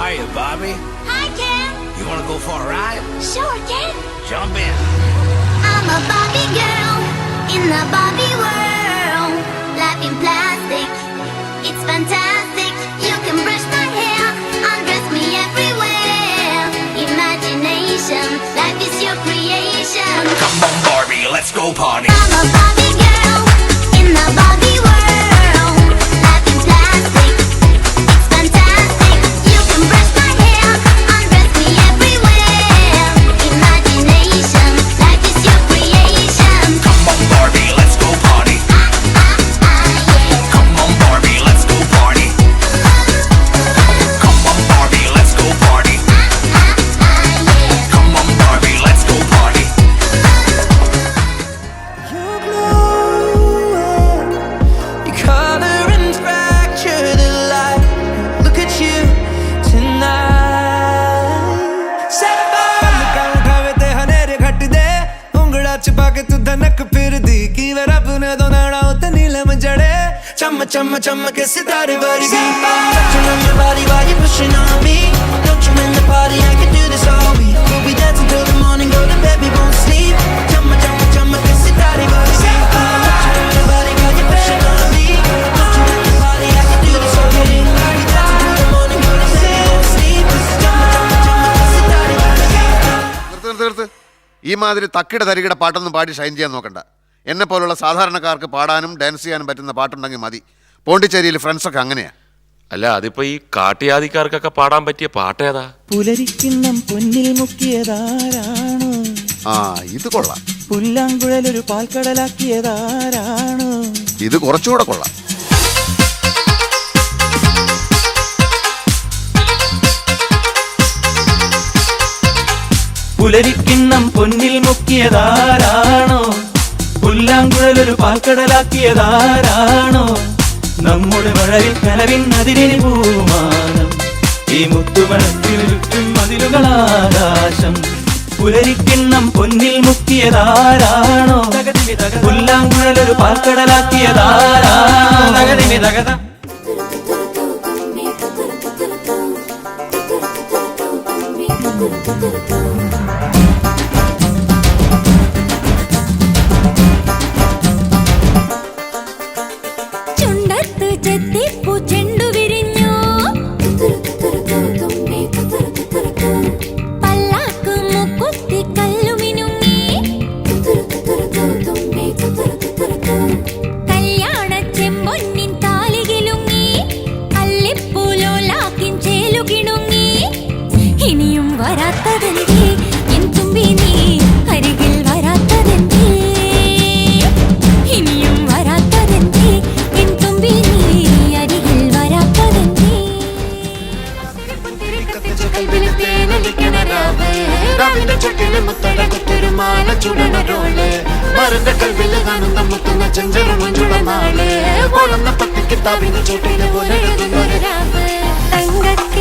Hiya, Bobby. Hi, Ken. You want to go for a ride? Sure, Ken. Jump in. I'm a Barbie girl in the Barbie world. Life in plastic, it's fantastic. You can brush my hair, undress me everywhere. Imagination, life is your creation. Come on, Barbie, let's go party. ചമ്മ ചമ്മ ചമ്മക്ക് Sithara വരുകി വാരി വാരി pushing on me Don't you in the party, I can do this all week We'll be dancing till the morning, go to bed, we won't sleep Chumma, chumma, chumma, kiss it, daddy, buddy ഈ മാതിരി തക്കിട തരികിട പാട്ടൊന്നും പാടി ഷൈൻ ചെയ്യാൻ നോക്കണ്ട എന്നെ പോലുള്ള സാധാരണക്കാർക്ക് പാടാനും ഡാൻസ് ചെയ്യാനും പറ്റുന്ന പാട്ടുണ്ടെങ്കിൽ മതി. പോണ്ടിച്ചേരിയിൽ ഫ്രണ്ട്സൊക്കെ അങ്ങനെയാ. അല്ല അതിപ്പോ ഈ കാട്ടിയാദിക്കാർക്കൊക്കെ പാടാൻ പറ്റിയ പാട്ടേതാ പുലരിക്കിണ്ണം പൊന്നിൽ മുക്കിയതാരാണ്? ആ ഇത് കൊള്ളാം. പുല്ലാങ്കുഴലൊരു പാൽക്കടലാക്കിയതാരാണ്? ഇത് കുറച്ചുകൂടെ കൊള്ളാം. പുലരിക്കിണ്ണം പൊന്നിൽ മുക്കിയതാരാണോ? പുല്ലാങ്കുഴലൊരു പാൽക്കടലാക്കിയതാരാണോ? നമ്മുടെ മഴവിൽ കനവിൻ അതിരിന് പൂമാനം. ഈ മുത്തുമണത്തിൽ ചുറ്റും മതിലുകളാകാശം പുലരിക്കിണ്ണം പൊന്നിൽ മുക്കിയതാരാണോ? പുല്ലാങ്കുഴലൊരു പാൽക്കടലാക്കിയതാരാണോ? തകതിമി തകത. ചുണ്ടത്ത് രാവിന്റെ ചുട്ടിൽ മുത്തട കുത്തൊരു മാല ചുടണ റോൾ മരന്റെ കൽവിൽ കാണുന്ന മുത്തുന്ന ചെഞ്ചല മഞ്ചുട നാൾ കൊളന്ന പത്തി കിതാബിന്റെ ചുട്ടിൽ പോലെ തങ്കത്തിൽ തങ്കക്കിനാവല്ലേ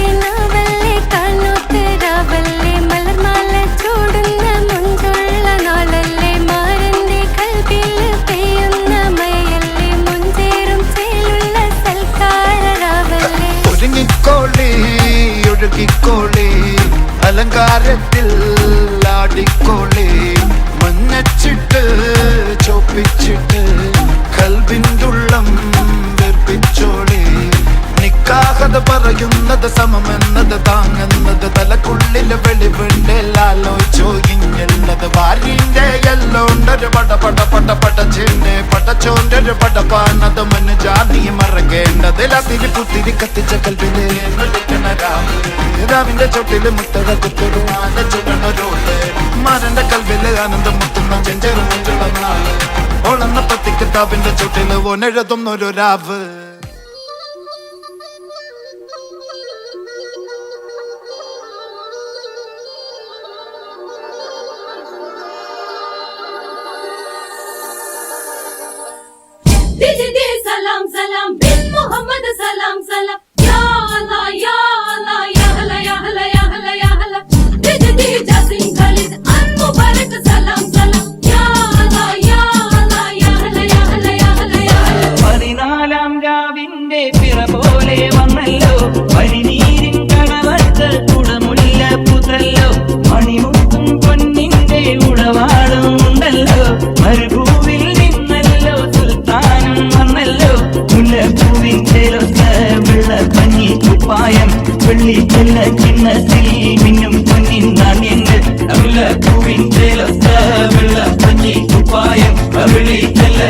അലങ്കാരത്തിൽ ആടിക്കോളെ മഞ്ഞച്ചിട്ട് ചോപ്പിച്ചിട്ട് കൽവിന്റെ ഉള്ളം വെപ്പിച്ചോളി നിക്കാഹത പറയുന്നത് സമമെന്നത് താങ്ങുന്നത് തലക്കുള്ളിലെ വെളിവുണ്ടെല്ലാലോ ചോയിഞ്ഞുള്ളത് വാരിന്റെ എല്ലോണ്ടൊരു പട പട പട പടച്ചിന്റെ പടച്ചോണ്ടൊരു ഒരു രാവിന്റെ ചൊട്ടിൽ മുത്തക കുത്തൊരു മരന്റെ കൽവിൽ ആനന്ദം മുത്തുന്ന ചെഞ്ചെറു മുഞ്ചുള്ള നാൾ ഓളന്ന പത്തി കിതാബിന്റെ ചുട്ടിൽ ഒന്നെഴുതുന്നൊരു രാവ്. salam salam പിറ പോലെ വന്നല്ലോ. പനിനീരിൻ കണവത്ത് കുടമുല്ല പുതല്ലോ. മണിമുത്തും പൊന്നിന്റെ ഉടവാളും ഉണ്ടല്ലോ മരുഭൂവിൽ നിന്നല്ലോ സുൽത്താനും വന്നല്ലോ. മുല്ലപ്പൂവിൻ ചേലത്ത് വെള്ള പഞ്ഞി കുപ്പായം വെള്ളിച്ചെല്ല ചിഹ്നത്തിൽ മിന്നും പൊന്നിൻ നാണ്യങ്ങൾ. മുല്ലപ്പൂവിൻ ചേലത്ത് വെള്ള പഞ്ഞി കുപ്പായം വെള്ളിച്ചെല്ല